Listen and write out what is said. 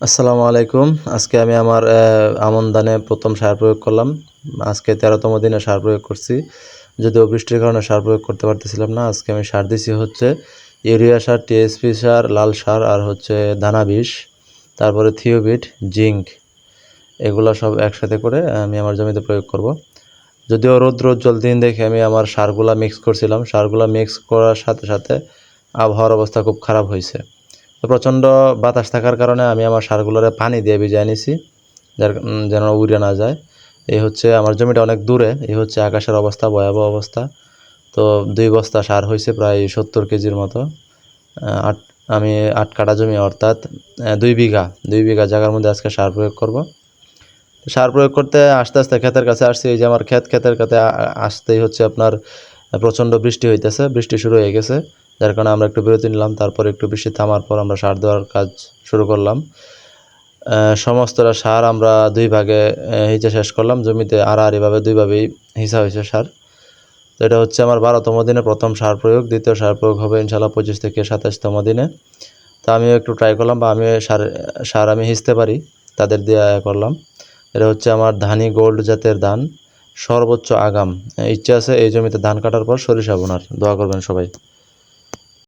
আসসালামু আলাইকুম। আজকে আমি আমার আমন ধানে প্রথম সার প্রয়োগ করলাম। আজকে তেরোতম দিনে সার প্রয়োগ করছি। যদিও বৃষ্টির কারণে সার প্রয়োগ করতে পারতেছিলাম না, আজকে আমি সার দিছি হচ্ছে ইউরিয়া সার, টিএসপি সার, লাল সার আর হচ্ছে দানা বিষ, তারপরে থিওবিট, জিঙ্ক, এগুলো সব একসাথে করে আমি আমার জমিতে প্রয়োগ করব। যদিও রৌদ্র উজ্জ্বল দিন দেখে আমি আমার সারগুলা মিক্স করছিলাম। সারগুলা মিক্স করার সাথে সাথে আবহাওয়ার অবস্থা খুব খারাপ হয়েছে। তো প্রচণ্ড বাতাস থাকার কারণে আমি আমার সারগুলোরে পানি দিয়ে ভিজাই নিছি, যার যেন উড়ে না যায়। এই হচ্ছে আমার জমিটা অনেক দূরে, এই হচ্ছে আকাশের অবস্থা, ভয়াবহ অবস্থা। তো দুই বস্তা সার হয়েছে প্রায় সত্তর কেজির মতো। আট, আমি আট কাটা জমি অর্থাৎ দুই বিঘা দুই বিঘা জায়গার মধ্যে আজকে সার প্রয়োগ করব। সার প্রয়োগ করতে আস্তে আস্তে ক্ষেতের কাছে আসছি, এই যে আমার ক্ষেত, ক্ষেতের কাছে আসতেই হচ্ছে আপনার, প্রচণ্ড বৃষ্টি হইতেছে, বৃষ্টি শুরু হয়ে গেছে। যার কারণে আমরা একটু বিরতি নিলাম, তারপর একটু বেশি থামার পর আমরা সার দেওয়ার কাজ শুরু করলাম। সমস্তটা সার আমরা দুই ভাগে হিচে শেষ করলাম। জমিতে আড়াআড়িভাবে দুইভাবেই হিসা হয়েছে সার। তো এটা হচ্ছে আমার বারোতম দিনে প্রথম সার প্রয়োগ। দ্বিতীয় সার প্রয়োগ হবে ইনশাল্লাহ পঁচিশ থেকে সাতাশতম দিনে। তা আমিও একটু ট্রাই করলাম বা আমিও সার সার আমি হিসতে পারি, তাদের দিয়ে করলাম। এটা হচ্ছে আমার ধানি গোল্ড জাতের ধান, সর্বোচ্চ আগাম। ইচ্ছে আছে এই জমিতে ধান কাটার পর সরিষা বোনার। দোয়া করবেন সবাই।